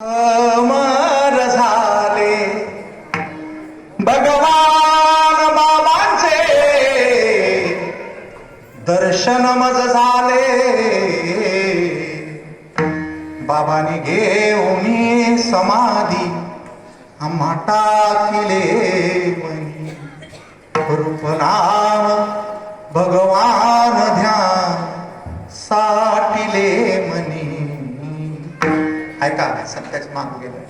अमर झाले. भगवान बाबांचे दर्शन मज झाले. बाबांनी घेऊन समाधी आम्हा टाकिले रूपनाम भगवान ऐका सत्याच मागू गेलं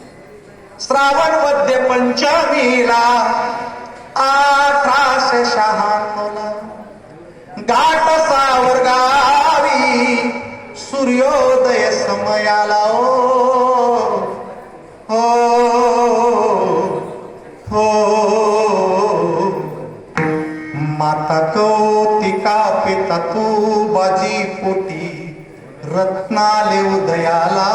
श्रावण मध्य पंचमीला अठराशे शहाण्णवला घाट सावर गावी सूर्योदय समयाला ओ. हो माता कौतिका पिता तू बाजी पोटी रत्नाले उदयाला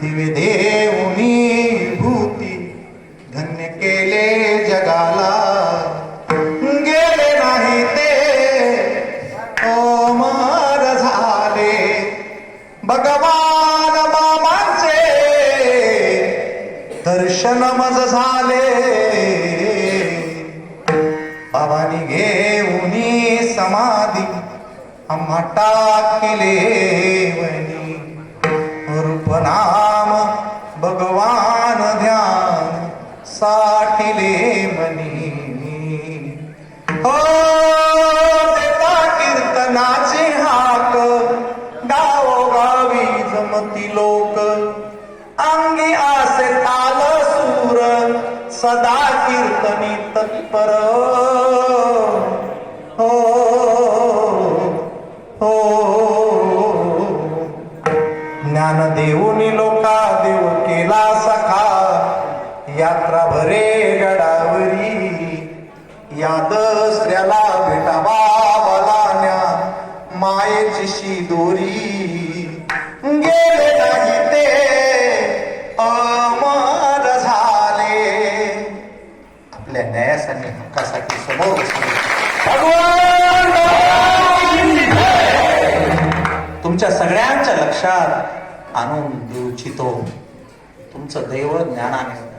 दिवे देऊनी भूती धन्य केले जगाला। गेले नाही ते अमर झाले भगवान बाबांचे दर्शन मज झाले। बाबांनी घेऊनी समाधी आम्हा टाकिले रूप नाम भगवान ध्यान साठिले मनी हो देता कीर्तनाचे हाक गावोगावी जमती लोक। अंगी आसे ताल सूर सदा कीर्तनी तत्पर। हो ज्ञान देऊनी लोका देव केला सखा. यात्रा भरे गडावरी. या दसऱ्याला भेटा बाबाला न्या शी दोरी. गेले नाही ते. अमर झाले. आपल्या न्यायासाठी हक्कासाठी समोर भगवान! तुमच्या सगळ्यांच्या लक्षात आणून देऊ इच्छितो. तुमचं दैव ज्ञानाने